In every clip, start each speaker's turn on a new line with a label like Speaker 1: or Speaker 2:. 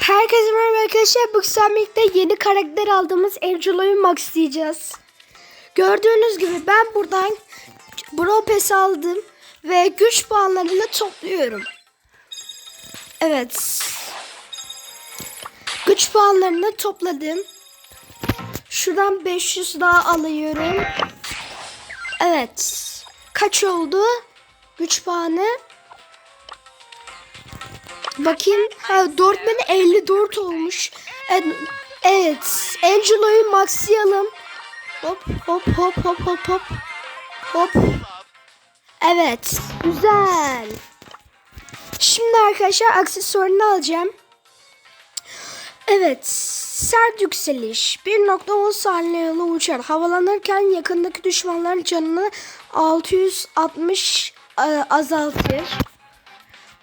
Speaker 1: Herkese merhaba arkadaşlar. Bu birlikte yeni karakter aldığımız Angelo'yu maxlayacağız. Gördüğünüz gibi ben buradan Bro Pass aldım ve güç puanlarını topluyorum. Evet. Güç puanlarını topladım. Şuradan 500 daha alıyorum. Evet. Kaç oldu? Güç puanı. Bakayım. Ha 4054 olmuş. Evet. Evet. Angelo'yu maxlayalım. Hop hop hop hop hop hop. Hop. Evet. Güzel. Şimdi arkadaşlar aksesuarını alacağım. Evet. Sert yükseliş. 1.10 saniye yolu uçar. Havalanırken yakındaki düşmanların canını 660 e, azaltır.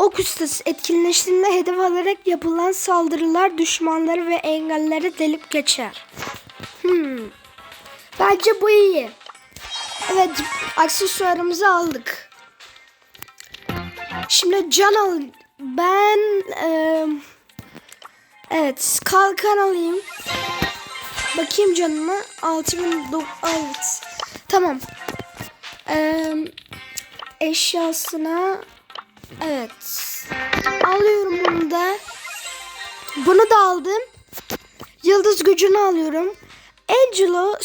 Speaker 1: Ok ustası etkinleştiğinde hedef alarak yapılan saldırılar düşmanları ve engelleri delip geçer. Hmm. Bence bu iyi. Evet aksesuarımızı aldık. Şimdi can al. Ben e, evet kalkan alayım. Bakayım canıma. 6000 evet. Tamam. E, eşyasına Evet. Alıyorum bunu da. Bunu da aldım. Yıldız gücünü alıyorum. Angelo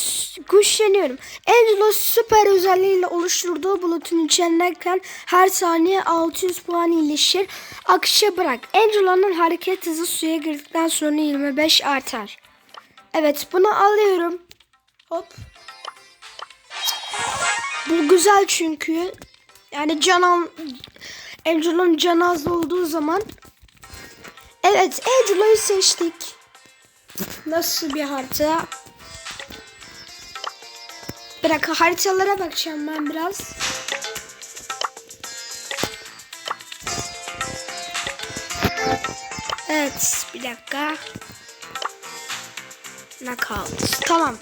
Speaker 1: güçleniyorum. Angelo süper özelliğiyle oluşturduğu bulutun içindeyken her saniye 600 puan iyileşir. Akışa bırak. Angelo'nun hareket hızı suya girdikten sonra 25 artar. Evet bunu alıyorum. Hop. Bu güzel çünkü. Yani can canı az olduğu zaman. Evet Angelo'yu seçtik. Nasıl bir harita? Dakika haritalara bakacağım ben biraz. Evet bir dakika. Knockout. Tamam.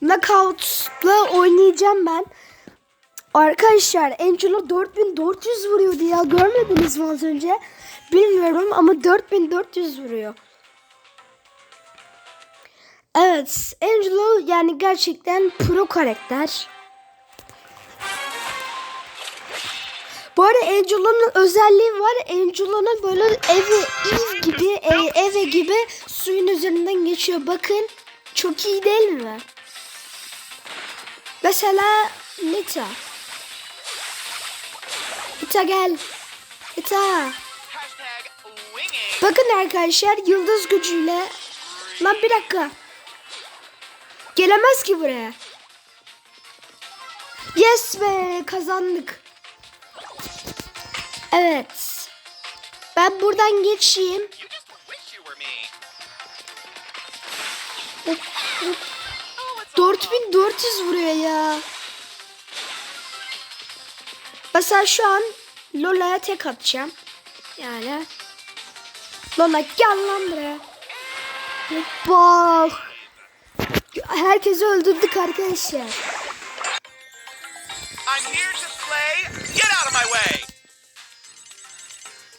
Speaker 1: Knockout'la oynayacağım ben. Arkadaşlar Angelo 4400 vuruyordu ya. Görmediniz mi az önce? Bilmiyorum ama 4400 vuruyor. Evet. Angelo yani gerçekten pro karakter. Bu arada Angelo'nun özelliği var. Angelo'nun böyle evi ev gibi e, eve gibi suyun üzerinden geçiyor. Bakın. Çok iyi değil mi? Mesela Nita. Ita gel. Ita. Bakın arkadaşlar yıldız gücüyle. Lan bir dakika. Gelemez ki buraya. Yes be kazandık. Evet. Ben buradan geçeyim. 4400 vuruyor ya. Mesela şu an Lola'ya tek atacağım. Yani. Lola gel lan buraya. Bak. Herkesi öldürdük arkadaşlar.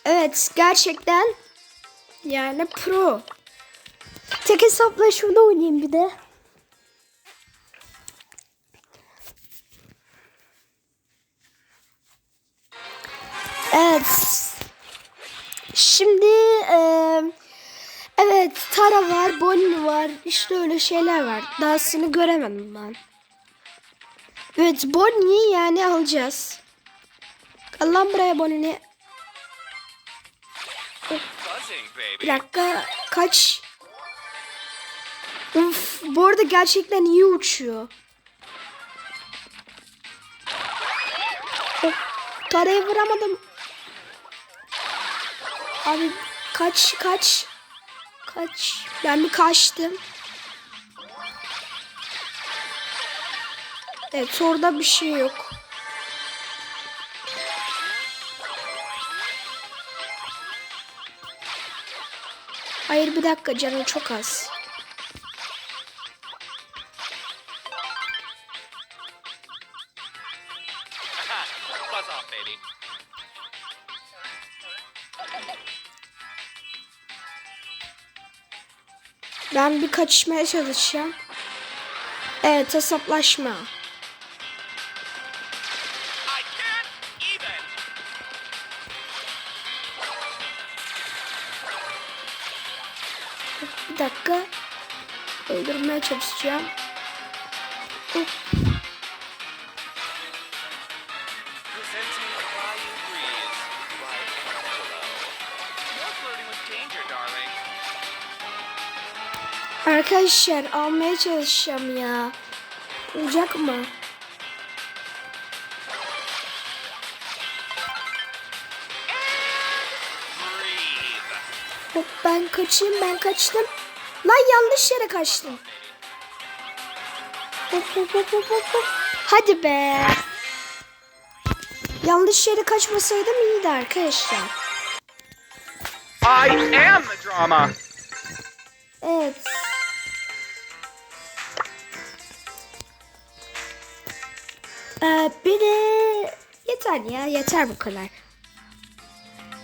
Speaker 1: Evet gerçekten yani pro. Tek hesapla oynayayım bir de. Evet. Şimdi e, evet Tara var, Bonnie var. İşte öyle şeyler var. Dahasını göremedim ben. Evet Bonnie'yi yani alacağız. Al lan buraya Bonnie'ni. Bir dakika kaç? Uf, bu arada gerçekten iyi uçuyor. Oh, Tarayı vuramadım. Abi kaç kaç. Kaç. Ben bir kaçtım. Evet orada bir şey yok. Hayır bir dakika canım çok az.
Speaker 2: Buzz off, baby.
Speaker 1: Ben bir kaçışmaya çalışacağım. Evet hesaplaşma. Bir dakika. Öldürmeye çalışacağım. Hop.
Speaker 2: Flirting with danger, darling.
Speaker 1: Arkadaşlar almaya çalışacağım ya. Olacak mı? Hop ben kaçayım ben kaçtım. Lan yanlış yere kaçtım. Hop hop hop hop hop. hop. Hadi be. Yanlış yere kaçmasaydım iyiydi arkadaşlar.
Speaker 2: I am the drama.
Speaker 1: Evet. Ee, bir de yeter ya yeter bu kadar.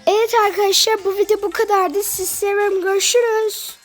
Speaker 1: Evet arkadaşlar bu video bu kadardı. Siz seviyorum görüşürüz.